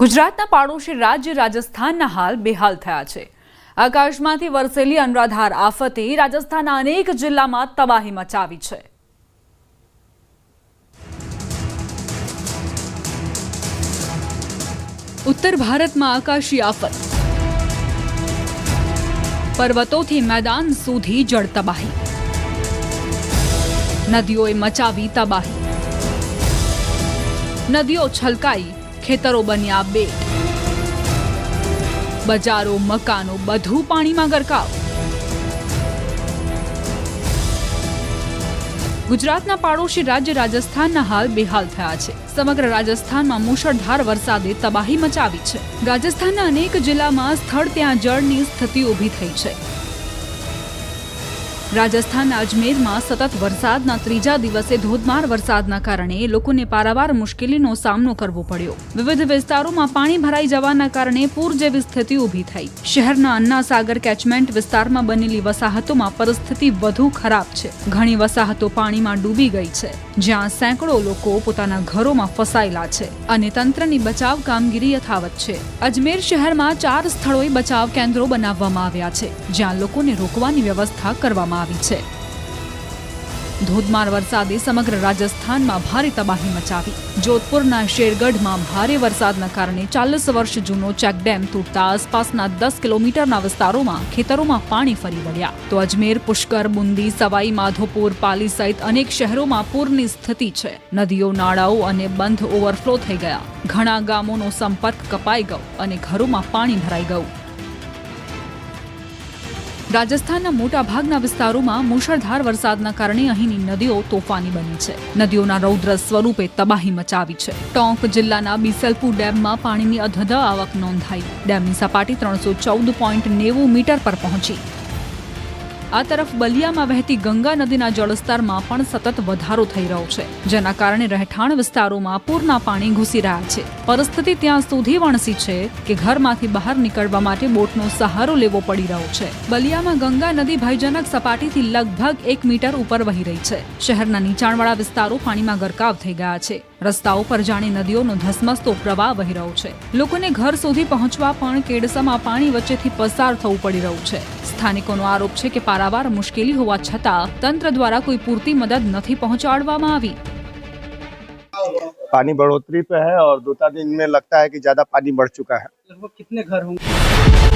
ગુજરાતના પાડોશી રાજ્ય રાજસ્થાનના હાલ બેહાલ થયા છે. આકાશમાંથી વરસેલી અનરાધાર આફતે રાજસ્થાનના અનેક જિલ્લામાં તબાહી મચાવી છે. ઉત્તર ભારતમાં આકાશી આફત. પર્વતોથી મેદાન સુધી જળ તબાહી. નદીઓએ મચાવી તબાહી. નદીઓ છલકાઈ ખેતરો બન્યા બે. બજારો, મકાનો બધું પાણીમાં ગરકાવ. ગુજરાતના પાડોશી રાજ્ય રાજસ્થાનના હાલ બેહાલ થયા છે. સમગ્ર રાજસ્થાનમાં મુશળધાર વરસાદે તબાહી મચાવી છે. રાજસ્થાનના અનેક જિલ્લામાં સ્થળ ત્યાં જળની સ્થિતિ ઊભી થઈ છે. રાજસ્થાનના અજમેરમાં સતત વરસાદના ત્રીજા દિવસે ધોધમાર વરસાદના કારણે લોકોને પારાવાર મુશ્કેલીનો સામનો કરવો પડ્યો. વિવિધ વિસ્તારોમાં પાણી ભરાઈ જવાના કારણે પૂર જેવી સ્થિતિ ઊભી થઈ. શહેરના અન્નાસાગર કેચમેન્ટ વિસ્તારમાં બનેલી વસાહતોમાં પરિસ્થિતિ વધુ ખરાબ છે. ઘણી વસાહતો પાણીમાં ડૂબી ગઈ છે, જ્યાં સેંકડો લોકો પોતાના ઘરોમાં ફસાયેલા છે અને તંત્રની બચાવ કામગીરી યથાવત છે. અજમેર શહેરમાં ચાર સ્થળોએ બચાવ કેન્દ્રો બનાવવામાં આવ્યા છે, જ્યાં લોકોને રોકવાની વ્યવસ્થા કરવામાં આવી છે. ધોધમાર વરસાદે સમગ્ર રાજસ્થાનમાં ભારે તબાહી મચાવી. જોધપુરના શેરગઢમાં ભારે વરસાદના કારણે ચાલીસ વર્ષ જૂનો ચેકડેમ તૂટતા આસપાસના દસ કિલોમીટરના વિસ્તારોમાં ખેતરોમાં પાણી ફરી વળ્યા. તો અજમેર, પુષ્કર, બુંદી, સવાઈ, માધોપુર, પાલી સહિત અનેક શહેરોમાં પૂરની સ્થિતિ છે. નદીઓ, નાળાઓ અને બંધ ઓવરફ્લો થઈ ગયા. ઘણા ગામોનો સંપર્ક કપાઈ ગયો અને ઘરોમાં પાણી ભરાઈ ગયું. રાજસ્થાનના મોટા ભાગના વિસ્તારોમાં મુશળધાર વરસાદના કારણે અહીંની નદીઓ તોફાની બની છે. નદીઓના રૌદ્ર સ્વરૂપે તબાહી મચાવી છે. ટોંક જિલ્લાના બિસલપુર ડેમમાં પાણીની અધધ આવક નોંધાઈ. ડેમની સપાટી ત્રણસો ચૌદ પોઈન્ટ નેવું મીટર પર પહોંચી. આ તરફ બલિયામાં વહેતી ગંગા નદીના જળસ્તરમાં પણ સતત વધારો થઈ રહ્યો છે, જેના કારણે રહેઠાણ વિસ્તારોમાં પૂરના પાણી ઘૂસી રહ્યા છે. પરિસ્થિતિ ત્યાં સુધી વણસી છે કે ઘરમાંથી બહાર નીકળવા માટે બોટનો સહારો લેવો પડી રહ્યો છે. બલિયામાં ગંગા નદી ભયજનક સપાટીથી લગભગ એક મીટર ઉપર વહી રહી છે. શહેરના નીચાણવાળા વિસ્તારો પાણીમાં ગરકાવ થઈ ગયા છે. રસ્તાઓ પર જાણે નદીઓનો ધસમસતો પ્રવાહ વહી રહ્યો છે લોકોને ઘર સુધી પહોંચવા પણ કેડસમાં પાણી વચ્ચેથી પસાર થવું પડી રહ્યું છે સ્થાનિકોનો આરોપ છે કે પારાવાર મુશ્કેલી હોવા છતાં તંત્ર દ્વારા કોઈ પૂરતી મદદ નથી પહોંચાડવામાં આવી पानी बढ़ोतरी पे है और दो चार दिन में लगता है कि ज्यादा पानी बढ़ चुका है लगभग कितने घर होंगे